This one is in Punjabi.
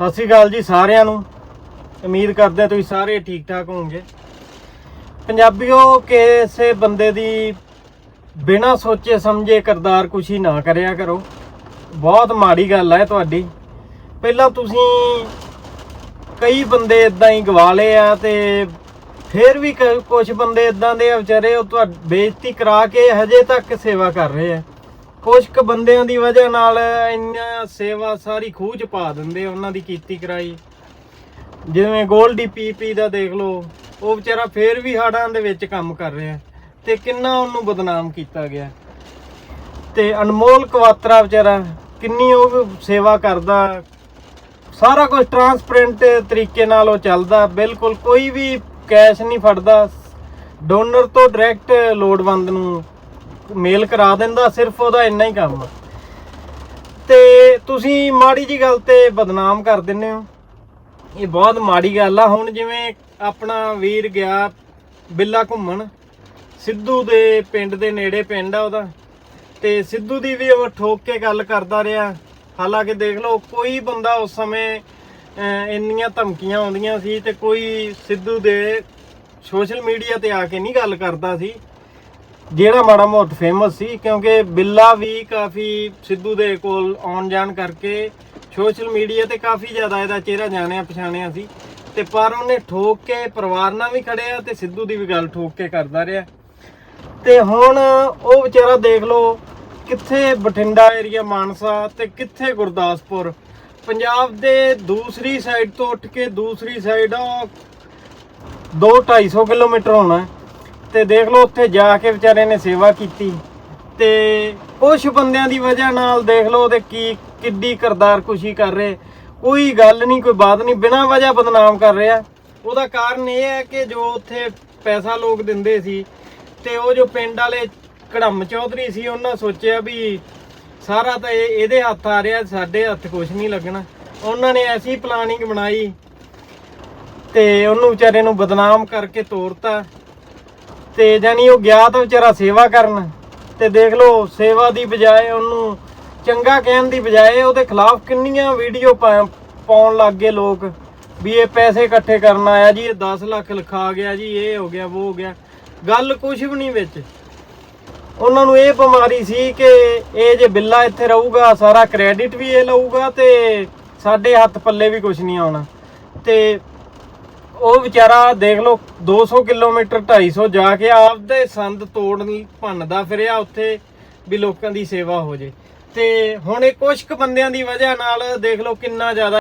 ਸਤਿ ਸ੍ਰੀ ਅਕਾਲ ਜੀ ਸਾਰਿਆਂ ਨੂੰ। ਉਮੀਦ ਕਰਦੇ ਤੁਸੀਂ ਸਾਰੇ ਠੀਕ ਠਾਕ ਹੋਵੋਗੇ। ਪੰਜਾਬੀਓ, ਕਿਸੇ ਬੰਦੇ ਦੀ ਬਿਨਾਂ ਸੋਚੇ ਸਮਝੇ ਕਰਦਾਰ ਕੁਛ ਹੀ ਨਾ ਕਰਿਆ ਕਰੋ। ਬਹੁਤ ਮਾੜੀ ਗੱਲ ਹੈ ਤੁਹਾਡੀ। ਪਹਿਲਾਂ ਤੁਸੀਂ ਕਈ ਬੰਦੇ ਇਦਾਂ ਹੀ ਗਵਾ ਲਏ ਆ ਤੇ ਫਿਰ ਵੀ ਕੁਝ ਬੰਦੇ ਇਦਾਂ ਦੇ ਆ ਵਿਚਾਰੇ, ਉਹ ਤੁਹਾਡੀ, ਬੇਇੱਜ਼ਤੀ ਕਰਾ ਕੇ ਹਜੇ ਤੱਕ ਸੇਵਾ ਕਰ ਰਹੇ ਆ। ਕੁਝ ਕੁ ਬੰਦਿਆਂ ਦੀ ਵਜ੍ਹਾ ਨਾਲ ਇੰਨਾ ਸੇਵਾ ਸਾਰੀ ਖੂਹ ਚ ਪਾ ਦਿੰਦੇ ਆ, ਉਹਨਾਂ ਦੀ ਕੀਤੀ ਕਰਾਈ। ਜਿਵੇਂ ਗੋਲਡੀ ਪੀਪੀ ਦਾ ਦੇਖ ਲਓ, ਉਹ ਵਿਚਾਰਾ ਫੇਰ ਵੀ ਹਾੜਾਂ ਦੇ ਵਿੱਚ ਕੰਮ ਕਰ ਰਿਹਾ ਤੇ ਕਿੰਨਾ ਉਹਨੂੰ ਬਦਨਾਮ ਕੀਤਾ ਗਿਆ। ਤੇ ਅਨਮੋਲ ਕਵਾਤਰਾ ਵਿਚਾਰਾ ਕਿੰਨੀ ਉਹ ਸੇਵਾ ਕਰਦਾ, ਸਾਰਾ ਕੁਝ ਟਰਾਂਸਪੇਰੈਂਟ ਤਰੀਕੇ ਨਾਲ ਉਹ ਚੱਲਦਾ, ਬਿਲਕੁਲ ਕੋਈ ਵੀ ਕੈਸ਼ ਨਹੀਂ ਫੜਦਾ। ਡੋਨਰ ਤੋਂ ਡਾਇਰੈਕਟ ਲੋੜਵੰਦ ਨੂੰ ਮੇਲ ਕਰਾ ਦਿੰਦਾ, ਸਿਰਫ ਉਹਦਾ ਇੰਨਾ ਹੀ ਕੰਮ। ਆ। ਤੇ ਤੁਸੀਂ ਮਾੜੀ ਜੀ ਗੱਲ ਤੇ ਬਦਨਾਮ ਕਰ ਦਿੰਦੇ ਹੋ। ਇਹ ਬਹੁਤ ਮਾੜੀ ਗੱਲ ਆ। ਹੁਣ ਜਿਵੇਂ ਆਪਣਾ ਵੀਰ ਗਿਆ ਬਿੱਲਾ ਘੁੰਮਣ, ਸਿੱਧੂ ਦੇ ਪਿੰਡ ਦੇ ਨੇੜੇ ਪਿੰਡ ਆ ਉਹਦਾ। ਤੇ ਸਿੱਧੂ ਦੀ ਵੀ ਉਹ ਠੋਕ ਕੇ ਗੱਲ ਕਰਦਾ ਰਿਹਾ। ਹਾਲਾਂਕਿ ਦੇਖ ਲਓ, ਕੋਈ ਬੰਦਾ ਉਸ ਸਮੇਂ ਇੰਨੀਆਂ ਧਮਕੀਆਂ ਆਉਂਦੀਆਂ ਸੀ ਤੇ ਕੋਈ ਸਿੱਧੂ ਦੇ ਸੋਸ਼ਲ ਮੀਡੀਆ ਤੇ ਆ ਕੇ ਨਹੀਂ ਗੱਲ ਕਰਦਾ ਸੀ। ਜਿਹੜਾ ਮਾੜਾ ਮੋਟ ਫੇਮਸ ਸੀ, ਕਿਉਂਕਿ ਬਿੱਲਾ ਵੀ ਕਾਫੀ ਸਿੱਧੂ ਦੇ ਕੋਲ ਆਉਣ ਜਾਣ ਕਰਕੇ ਸੋਸ਼ਲ ਮੀਡੀਆ ਤੇ ਕਾਫੀ ਜ਼ਿਆਦਾ ਇਹਦਾ ਚਿਹਰਾ ਜਾਣਿਆ ਪਛਾਣਿਆ ਸੀ। ਤੇ ਪਰ ਉਹਨੇ ਠੋਕ ਕੇ ਪਰਿਵਾਰ ਨਾਲ ਵੀ ਖੜਿਆ ਤੇ ਸਿੱਧੂ ਦੀ ਵੀ ਗੱਲ ਠੋਕ ਕੇ ਕਰਦਾ ਰਿਹਾ। ਤੇ ਹੁਣ ਉਹ ਵਿਚਾਰਾ ਦੇਖ ਲਓ ਕਿੱਥੇ ਬਠਿੰਡਾ ਏਰੀਆ ਮਾਨਸਾ ਤੇ ਕਿੱਥੇ ਗੁਰਦਾਸਪੁਰ। ਪੰਜਾਬ ਦੇ ਦੂਸਰੀ ਸਾਈਡ ਤੋਂ ਉੱਠ ਕੇ ਦੂਸਰੀ ਸਾਈਡ 2 250 ਕਿਲੋਮੀਟਰ ਹੋਣਾ। ਤੇ ਦੇਖ ਲਓ ਉੱਥੇ ਜਾ ਕੇ ਵਿਚਾਰੇ ਨੇ ਸੇਵਾ ਕੀਤੀ। ਤੇ ਕੁਝ ਬੰਦਿਆਂ ਦੀ ਵਜ੍ਹਾ ਨਾਲ ਦੇਖ ਲਓ ਉਹਦੇ ਕੀ, ਕਿੱਡੀ ਕਰਦਾਰ ਕੁਸ਼ੀ ਕਰ ਰਹੇ। ਕੋਈ ਗੱਲ ਨਹੀਂ, ਕੋਈ ਬਾਤ ਨਹੀਂ, ਬਿਨਾਂ ਵਜ੍ਹਾ ਬਦਨਾਮ ਕਰ ਰਿਹਾ। ਉਹਦਾ ਕਾਰਨ ਇਹ ਹੈ ਕਿ ਜੋ ਉੱਥੇ ਪੈਸਾ ਲੋਕ ਦਿੰਦੇ ਸੀ ਤੇ ਉਹ ਜੋ ਪਿੰਡ ਵਾਲੇ ਕੜਮ ਚੌਧਰੀ ਸੀ, ਉਹਨਾਂ ਸੋਚਿਆ ਵੀ ਸਾਰਾ ਤਾਂ ਇਹ, ਇਹਦੇ ਹੱਥ ਆ ਰਿਹਾ, ਸਾਡੇ ਹੱਥ ਕੁਝ ਨਹੀਂ ਲੱਗਣਾ। ਉਹਨਾਂ ਨੇ ਐਸੀ ਪਲਾਨਿੰਗ ਬਣਾਈ ਤੇ ਉਹਨੂੰ ਵਿਚਾਰੇ ਨੂੰ ਬਦਨਾਮ ਕਰਕੇ ਤੋਰਤਾ। ਤੇ ਜਾਨੀ ਉਹ ਗਿਆ ਤਾਂ ਵਿਚਾਰਾ ਸੇਵਾ ਕਰਨ ਤੇ ਦੇਖ ਲਓ ਸੇਵਾ ਦੀ ਬਜਾਏ ਉਹਨੂੰ ਚੰਗਾ ਕਹਿਣ ਦੀ ਬਜਾਏ ਉਹਦੇ ਖਿਲਾਫ ਕਿੰਨੀਆਂ ਵੀਡੀਓ ਪਾਉਣ ਲੱਗ ਗਏ ਲੋਕ ਵੀ ਇਹ ਪੈਸੇ ਇਕੱਠੇ ਕਰਨ ਆਇਆ ਜੀ, ਇਹ 10 ਲੱਖ ਲਿਖਾ ਗਿਆ ਜੀ, ਇਹ ਹੋ ਗਿਆ, ਉਹ ਹੋ ਗਿਆ। ਗੱਲ ਕੁਝ ਵੀ ਨਹੀਂ ਵਿੱਚ। ਉਹਨਾਂ ਨੂੰ ਇਹ ਬਿਮਾਰੀ ਸੀ ਕਿ ਇਹ ਜੇ ਬਿੱਲਾ ਇੱਥੇ ਰਹੂਗਾ, ਸਾਰਾ ਕ੍ਰੈਡਿਟ ਵੀ ਇਹ ਲਊਗਾ ਤੇ ਸਾਡੇ ਹੱਥ ਪੱਲੇ ਵੀ ਕੁਝ ਨਹੀਂ ਆਉਣਾ। ਤੇ ਉਹ ਵਿਚਾਰਾ ਦੇਖ ਲਓ 200 ਕਿਲੋਮੀਟਰ 250 ਜਾ ਕੇ ਆਪਦੇ ਸੰਦ ਤੋੜਨ ਭੰਨਦਾ ਫਿਰਿਆ ਉੱਥੇ ਵੀ ਲੋਕਾਂ ਦੀ ਸੇਵਾ ਹੋ ਜੇ। ਤੇ ਹੁਣ ਇਹ ਕੁਝ ਕੁ ਬੰਦਿਆਂ ਦੀ ਵਜ੍ਹਾ ਨਾਲ ਦੇਖ ਲਓ ਕਿੰਨਾ ਜ਼ਿਆਦਾ